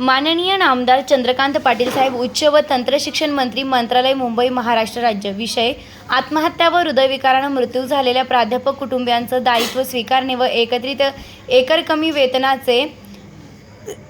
माननीय नामदार चंद्रकांत पाटील साहेब उच्च व तंत्रशिक्षण मंत्री मंत्रालय मुंबई महाराष्ट्र राज्य विषय आत्महत्या व हृदयविकारानं मृत्यू झालेल्या प्राध्यापक कुटुंबियांचं दायित्व स्वीकारणे व एकत्रित एकर कमी वेतनाचे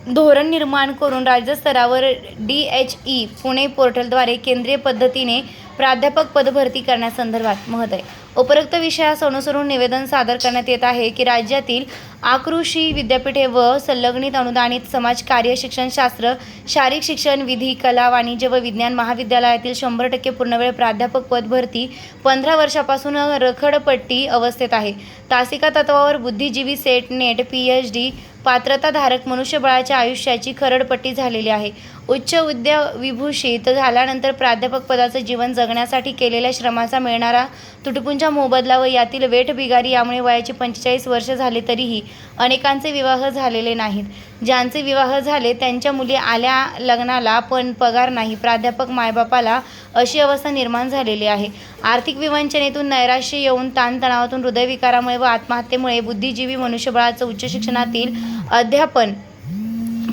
धोरण निर्माण करून राज्यस्तरावर डी एच ई पुणे पोर्टलद्वारे केंद्रीय पद्धतीने प्राध्यापक पदभरती करण्यासंदर्भात आहे उपरोक्त विषयास अनुसरून निवेदन सादर करण्यात येत आहे की राज्यातील आकृषी विद्यापीठे व संलग्नित अनुदानित समाज कार्य शिक्षणशास्त्र शारीरिक शिक्षण विधी कला वाणिज्य व विज्ञान महाविद्यालयातील शंभर टक्के पूर्णवेळ प्राध्यापक पद भरती पंधरा वर्षापासून रखडपट्टी अवस्थेत आहे. तासिका तत्वावर बुद्धिजीवी SET NET P H D पात्रताधारक मनुष्यबळाच्या आयुष्याची खरडपट्टी झालेली आहे. उच्च उद्या विभूषित झाल्यानंतर प्राध्यापक पदाचं जीवन जगण्यासाठी केलेल्या श्रमाचा मिळणारा तुटपुंजा मोबदला व यातील वेठ बिगारी यामुळे वयाची पंचेचाळीस वर्ष झाले तरीही अनेकांचे विवाह झालेले नाहीत. ज्यांचे विवाह झाले त्यांच्या मुली आल्या लग्नाला पण पगार नाही. प्राध्यापक मायबापाला अशी अवस्था निर्माण झालेली आहे. आर्थिक विवंचनेतून नैराश्य येऊन ताणतणावातून हृदयविकारामुळे व आत्महत्येमुळे बुद्धिजीवी मनुष्यबळाचं उच्च शिक्षणातील अध्यापन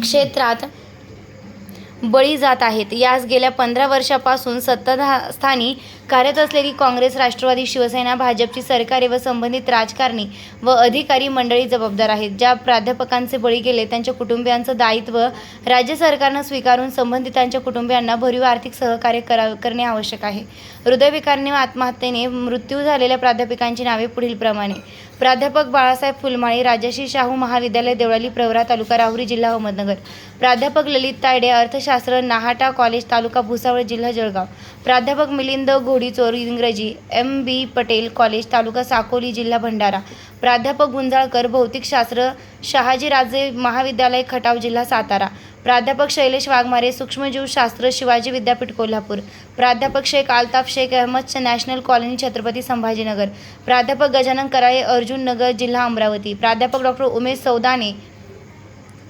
क्षेत्रात बळी जात आहेत. यास गेल्या पंधरा वर्षापासून सत्ताधा स्थानी कार्यरत असलेली काँग्रेस राष्ट्रवादी शिवसेना भाजपची सरकारे व संबंधित राजकारणी व अधिकारी मंडळी जबाबदार आहेत. ज्या प्राध्यापकांचे बळी गेले त्यांच्या कुटुंबियांचं दायित्व राज्य सरकारनं स्वीकारून संबंधितांच्या कुटुंबियांना भरीव आर्थिक सहकार्य करा करणे आवश्यक आहे. हृदयविकारने व आत्महत्येने मृत्यू झालेल्या प्राध्यापकांची नावे पुढीलप्रमाणे प्राध्यापक बाळासाहेब फुलमाळी राजश्री शाहू महाविद्यालय देवळाली प्रवरा तालुका राहुरी जिल्हा अहमदनगर. प्राध्यापक ललित तायडे अर्थशास्त्र नाहाटा कॉलेज तालुका भुसावळ जिल्हा जळगाव. प्राध्यापक मिलिंद घोडीचोर इंग्रजी M B Patel college taluka Sakoli जिल्हा भंडारा. प्राध्यापक गुंजाळकर भौतिकशास्त्र शहाजीराजे महाविद्यालय खटाव जिल्हा सातारा. प्राध्यापक शैलेश वाघमारे सूक्ष्मजीवशास्त्र शिवाजी विद्यापीठ कोल्हापूर. प्राध्यापक शेख आलताफ शेख अहमद नॅशनल कॉलनी छत्रपती संभाजीनगर. प्राध्यापक गजानन कराळे अर्जुन नगर जिल्हा अमरावती. प्राध्यापक डॉक्टर उमेश सौदाने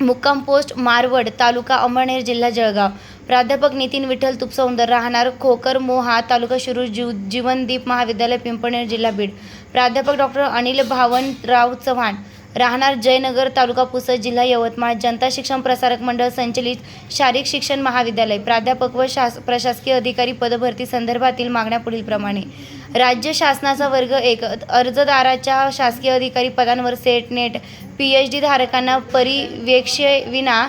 मुक्काम पोस्ट मारवड तालुका अमळनेर जिल्हा जळगाव. प्राध्यापक नितीन विठ्ठल तुपसौंदर राहणार खोकर मोहा तालुका शिरूर जीव जीवनदीप महाविद्यालय पिंपणेर जिल्हा बीड. प्राध्यापक डॉक्टर अनिल भावनराव चव्हाण राहणार जयनगर तालुका पुसद जिल्हा यवतमाळ जनता शिक्षण प्रसारक मंडळ संचलित शारीरिक शिक्षण महाविद्यालय. प्राध्यापक व शास प्रशासकीय अधिकारी पदभरती संदर्भातील मागण्या पुढीलप्रमाणे राज्य शासनाचा वर्ग एक अर्जदाराच्या शासकीय अधिकारी पदांवर SET NET P H D धारकांना परिवेक्षविना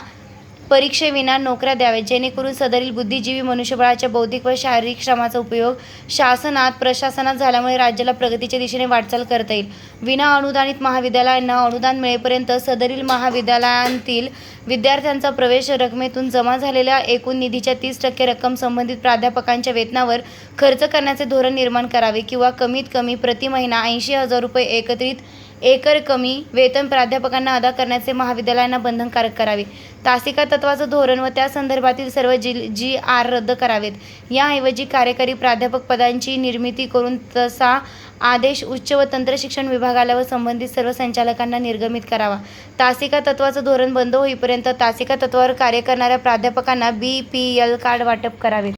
परीक्षेविना नोकऱ्या द्याव्यात. जेणेकरून सदरील बुद्धिजीवी मनुष्यबळाच्या बौद्धिक व शारीरिक श्रमाचा उपयोग शासनात प्रशासनात झाल्यामुळे राज्याला प्रगतीच्या दिशेने वाटचाल करता येईल. विना अनुदानित महाविद्यालयांना अनुदान मिळेपर्यंत सदरील महाविद्यालयांतील विद्यार्थ्यांचा प्रवेश रकमेतून जमा झालेल्या एकूण निधीच्या तीस टक्के रक्कम संबंधित प्राध्यापकांच्या वेतनावर खर्च करण्याचे धोरण निर्माण करावे किंवा कमीत कमी प्रति महिना ऐंशी हजार रुपये एकत्रित एकर कमी वेतन प्राध्यापकांना अदा करण्याचे महाविद्यालयांना बंधनकारक करावे. तासिका तत्वाचं धोरण व त्या संदर्भातील सर्व जी जी आर रद्द करावेत. याऐवजी कार्यकारी प्राध्यापक पदांची निर्मिती करून तसा आदेश उच्च व तंत्रशिक्षण विभागाला व संबंधित सर्व संचालकांना निर्गमित करावा. तासिका तत्वाचं धोरण बंद होईपर्यंत तासिका तत्वावर कार्य करणाऱ्या प्राध्यापकांना बी पी एल कार्ड वाटप करावे.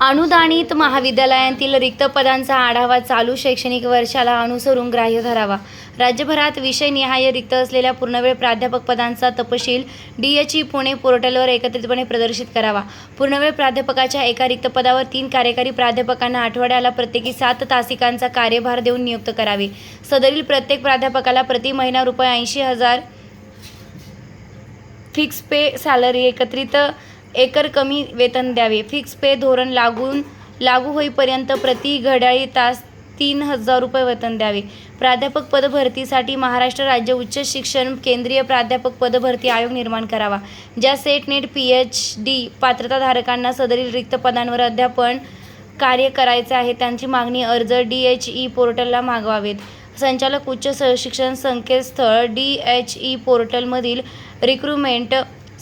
अनुदानित महाविद्यालयांतील रिक्त पदांचा आढावा चालू शैक्षणिक वर्षाला अनुसरून ग्राह्य धरावा. राज्यभरात विषयनिहाय रिक्त असलेल्या पूर्णवेळ प्राध्यापक पदांचा तपशील डी एच ई पुणे पोर्टलवर एकत्रितपणे प्रदर्शित करावा. पूर्णवेळ प्राध्यापकाच्या एका रिक्त पदावर तीन कार्यकारी प्राध्यापकांना आठवड्याला प्रत्येकी सात तासिकांचा कार्यभार देऊन नियुक्त करावे. सदरील प्रत्येक प्राध्यापकाला प्रति महिना रुपये ऐंशी हजार फिक्स पे सॅलरी एकत्रित एकर कमी वेतन द्यावे. फिक्स पे धोरण लागून लागू होईपर्यंत प्रति घड्याळी तास तीन हजार रुपये वेतन द्यावे. प्राध्यापक पदभरतीसाठी महाराष्ट्र राज्य उच्च शिक्षण केंद्रीय प्राध्यापक पदभरती आयोग निर्माण करावा. ज्या SET NET P H D पात्रताधारकांना सदरील रिक्त पदांवर अध्यापन कार्य करायचे आहे त्यांची मागणी अर्ज डी एच ई पोर्टलला मागवावेत. संचालक उच्च शिक्षण संकेतस्थळ डी एच ई पोर्टलमधील रिक्रुटमेंट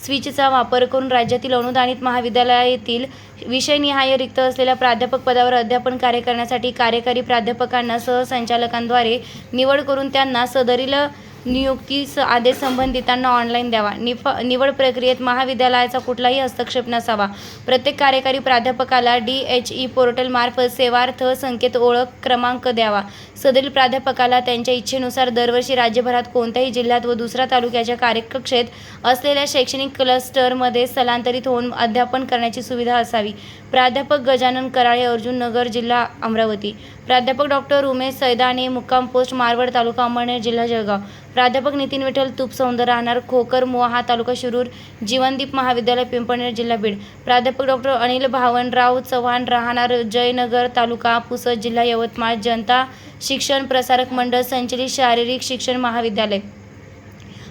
स्विचचा वापर करून राज्यातील अनुदानित महाविद्यालयातील विषयनिहाय रिक्त असलेल्या प्राध्यापक पदावर अध्यापन कार्य करण्यासाठी कार्यकारी प्राध्यापकांना सहसंचालकांद्वारे निवड करून त्यांना सदरील नियुक्तीस आदेश संबंधितांना ऑनलाईन द्यावा. निफ निवड प्रक्रियेत महाविद्यालयाचा कुठलाही हस्तक्षेप नसावा. प्रत्येक कार्यकारी प्राध्यापकाला डी एच ई पोर्टलमार्फत सेवार्थ संकेत ओळख क्रमांक द्यावा. सदरील प्राध्यापकाला त्यांच्या इच्छेनुसार दरवर्षी राज्यभरात कोणत्याही जिल्ह्यात व दुसऱ्या तालुक्याच्या कार्यकक्षेत असलेल्या शैक्षणिक क्लस्टरमध्ये स्थलांतरित होऊन अध्यापन करण्याची सुविधा असावी. प्राध्यापक गजानन कराळे अर्जुन नगर जिल्हा अमरावती. प्राध्यापक डॉक्टर उमेश सैदाने मुक्काम पोस्ट मारवड तालुका अंमळनेर जिल्हा जळगाव. प्राध्यापक नितीन विठ्ठल तुपसौंदर राहणार खोकर मोहा तालुका शिरूर जीवनदीप महाविद्यालय पिंपळनेर जिल्हा बीड. प्राध्यापक डॉक्टर अनिल भावनराव चव्हाण राहणार जयनगर तालुका पुसद जिल्हा यवतमाळ जनता शिक्षण प्रसारक मंडळ संचलित शारीरिक शिक्षण महाविद्यालय.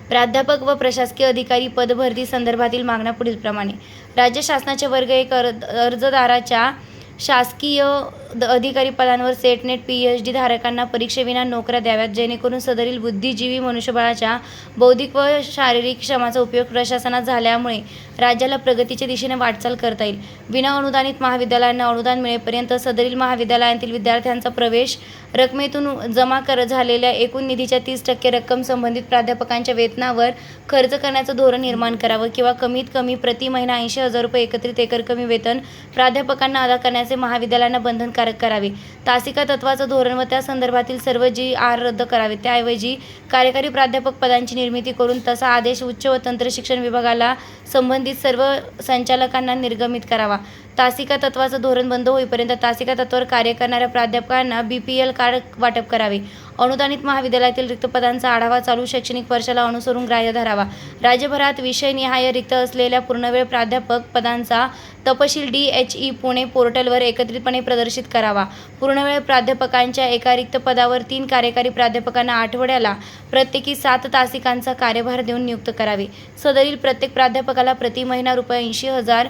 प्राध्यापक व प्रशासकीय अधिकारी पदभरती संदर्भातील मागण्या पुढीलप्रमाणे. राज्य शासनाचे वर्ग एक अर्ज अर्जदाराच्या शासकीय द- अधिकारी पदांवर SET NET P H D धारकांना परीक्षेविना नोकऱ्या द्याव्यात जेणेकरून सदरील बुद्धिजीवी मनुष्यबळाच्या बौद्धिक व शारीरिक श्रमाचा उपयोग प्रशासनात झाल्यामुळे राज्याला प्रगतीच्या दिशेने वाटचाल करता येईल. विना अनुदानित महाविद्यालयांना अनुदान मिळेपर्यंत सदरील महाविद्यालयातील विद्यार्थ्यांचा प्रवेश रकमेतून जमा कर झालेल्या एकूण निधीच्या तीस टक्के रक्कम संबंधित प्राध्यापकांच्या वेतनावर खर्च करण्याचं धोरण निर्माण करावं किंवा कमीत कमी प्रति महिना ऐंशी हजार रुपये एकत्रित एकर कमी वेतन प्राध्यापकांना अदा करण्याचे महाविद्यालयांना बंधनकारक करावे. तासिका तत्वाचं धोरण व त्या संदर्भातील सर्व जी आर रद्द करावे त्याऐवजी कार्यकारी प्राध्यापक पदांची निर्मिती करून तसा आदेश उच्च व तंत्र शिक्षण विभागाला संबंधित सर्व संचालकांना निर्गमित करावा. तासिका तत्वाचं धोरण बंद होईपर्यंत तासिका तत्वावर कार्य करणाऱ्या प्राध्यापकांना बी पी एल कार्ड वाटप करावे. अनुदानित महाविद्यालयातील रिक्त पदांचा आढावा चालू शैक्षणिक वर्षाला अनुसरून ग्राह्य धरावा. राज्यभरात विषयनिहाय रिक्त असलेल्या पूर्णवेळ प्राध्यापक पदांचा तपशील डी एच ई पुणे पोर्टलवर एकत्रितपणे प्रदर्शित करावा. पूर्णवेळ प्राध्यापकांच्या एका रिक्त पदावर तीन कार्यकारी प्राध्यापकांना आठवड्याला प्रत्येकी सात तासिकांचा कार्यभार देऊन नियुक्त करावे. सदरील प्रत्येक प्राध्यापकाला प्रति महिना रुपये ऐंशी हजार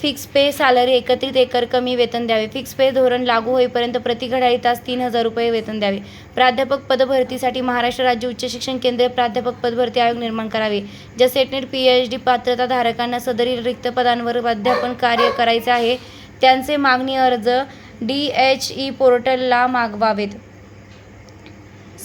फिक्स पे सॅलरी एकत्रित एकर कमी वेतन द्यावे. फिक्स पे धोरण लागू होईपर्यंत प्रति तास तीन हजार रुपये वेतन द्यावे. प्राध्यापक पदभरतीसाठी महाराष्ट्र राज्य उच्च शिक्षण केंद्रीय प्राध्यापक पदभरती आयोग निर्माण करावे. ज्या सेटनेट पी एच डी पात्रता धारकांना सदरील रिक्त पदांवर अध्यापन कार्य करायचे आहे त्यांचे मागणी अर्ज डी एच ई पोर्टलला मागवावेत.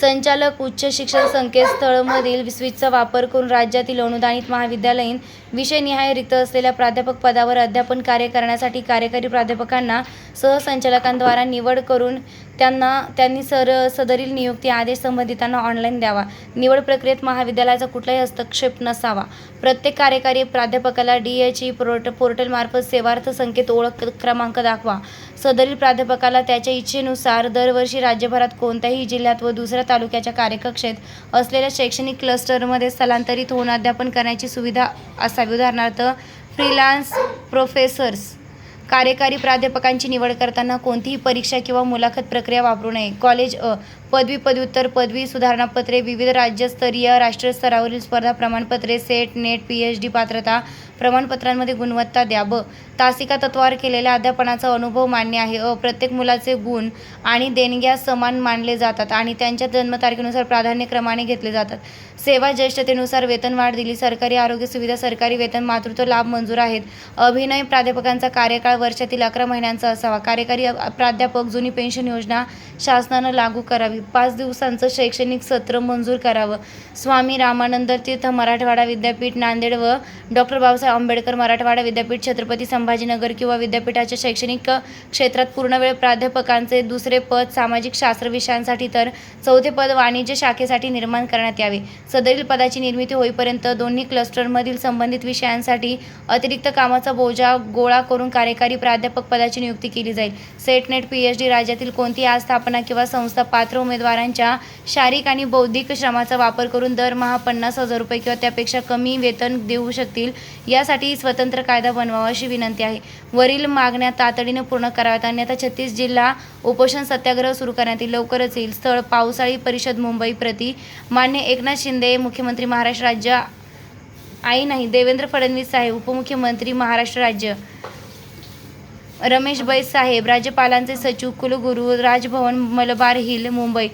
संचालक उच्च शिक्षण संकेतस्थळमधील स्विचचा वापर करून राज्यातील अनुदानित महाविद्यालयीन विषयनिहाय रिक्त असलेल्या प्राध्यापक पदावर अध्यापन कार्य करण्यासाठी कार्यकारी प्राध्यापकांना सहसंचालकांद्वारा निवड करून त्यांना त्यांनी सर सदरील नियुक्ती आदेश संबंधितांना ऑनलाईन द्यावा. निवड प्रक्रियेत महाविद्यालयाचा कुठलाही हस्तक्षेप नसावा. प्रत्येक कार्यकारी प्राध्यापकाला डी एच ई पोर्ट पोर्टलमार्फत सेवार्थ संकेत ओळख क्रमांक दाखवा. सदरील प्राध्यापकाला त्याच्या इच्छेनुसार दरवर्षी राज्यभरात कोणत्याही जिल्ह्यात व दुसऱ्या तालुक्याच्या कार्यकक्षेत असलेल्या शैक्षणिक क्लस्टरमध्ये स्थलांतरित होऊन अध्यापन करण्याची सुविधा असावी. उदाहरणार्थ फ्रीलान्स प्रोफेसर्स कार्यकारी प्राध्यापकांची निवड करताना कोणतीही परीक्षा किंवा मुलाखत प्रक्रिया वापरू नये. कॉलेज अ पदवी पदव्युत्तर पदवी सुधारणापत्रे विविध राज्यस्तरीय राष्ट्रीय स्तरावरील स्पर्धा प्रमाणपत्रे SET NET P H D पात्रता प्रमाणपत्रांमध्ये गुणवत्ता द्या ब तासिका तत्वावर केलेल्या अध्यापनाचा अनुभव मान्य आहे. अ प्रत्येक मुलाचे गुण आणि देणग्या समान मानले जातात आणि त्यांच्या जन्मतारखेनुसार प्राधान्यक्रमाने घेतले जातात. सेवा ज्येष्ठतेनुसार वेतनवाढ दिली. सरकारी आरोग्य सुविधा सरकारी वेतन मातृत्व लाभ मंजूर आहेत. अभिनय प्राध्यापकांचा कार्यकाळ वर्षातील अकरा महिन्यांचा असावा. कार्यकारी प्राध्यापक जुनी पेन्शन योजना शासनानं लागू करावी. पाच दिवसांचं शैक्षणिक सत्र मंजूर करावं. स्वामी रामानंद तीर्थ मराठवाडा विद्यापीठ नांदेड व डॉक्टर बाबासाहेब आंबेडकर मराठवाडा विद्यापीठ छत्रपती संभाजीनगर किंवा विद्यापीठाच्या शैक्षणिक क्षेत्रात पूर्णवेळ प्राध्यापकांचे दुसरे पद सामाजिक शास्त्र विषयांसाठी तर चौथे पद वाणिज्य शाखेसाठी निर्माण करण्यात यावे. सदरील पदाची निर्मिती होईपर्यंत दोन्ही क्लस्टरमधील संबंधित विषयांसाठी अतिरिक्त कामाचा बोजा गोळा करून कार्यकारी प्राध्यापक पदाची नियुक्ती केली जाईल. सेटनेट पी एच डी राज्यातील कोणती आस्थापना किंवा संस्था पात्र उमेदवारांच्या शारीरिक आणि बौद्धिक श्रमाचा वापर करून दरमहा पन्नास हजार रुपये किंवा त्यापेक्षा कमी वेतन देऊ शकतील यासाठी स्वतंत्र कायदा बनवावा अशी विनंती आहे. वरील मागण्या तातडीने पूर्ण कराव्यात अन्यथा छत्तीस जिल्हा उपोषण सत्याग्रह सुरू करण्यात येईल. लवकरच येईल. स्थळ पावसाळी परिषद मुंबई प्रति मान्य एकनाथ शिंदे मुख्यमंत्री महाराष्ट्र राज्य आई नाही देवेंद्र फडणवीस साहेब उपमुख्यमंत्री महाराष्ट्र राज्य. रमेश बैस साहेब राज्यपालांचे सचिव कुलगुरू राजभवन मलबार हिल मुंबई.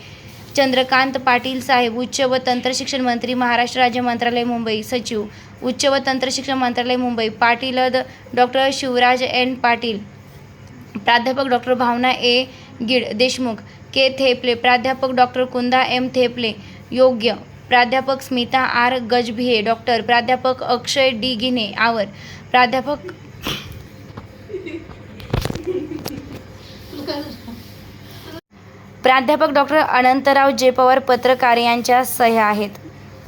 चंद्रकांत पाटील साहेब उच्च व तंत्रशिक्षण मंत्री महाराष्ट्र राज्य मंत्रालय मुंबई. सचिव उच्च व तंत्रशिक्षण मंत्रालय Mumbai. Patil doctor Shivraj N. Patil. प्राध्यापक डॉक्टर भावना ए. गिड देशमुख. के. थेपले. प्राध्यापक डॉक्टर कुंदा एम. थेपले. योग्य प्राध्यापक स्मिता आर गजभिये डॉक्टर प्राध्यापक अक्षय डी गिने आवर. प्राध्यापक प्राध्यापक डॉक्टर अनंतराव जे पवार पत्रकार यांच्या सह्या आहेत.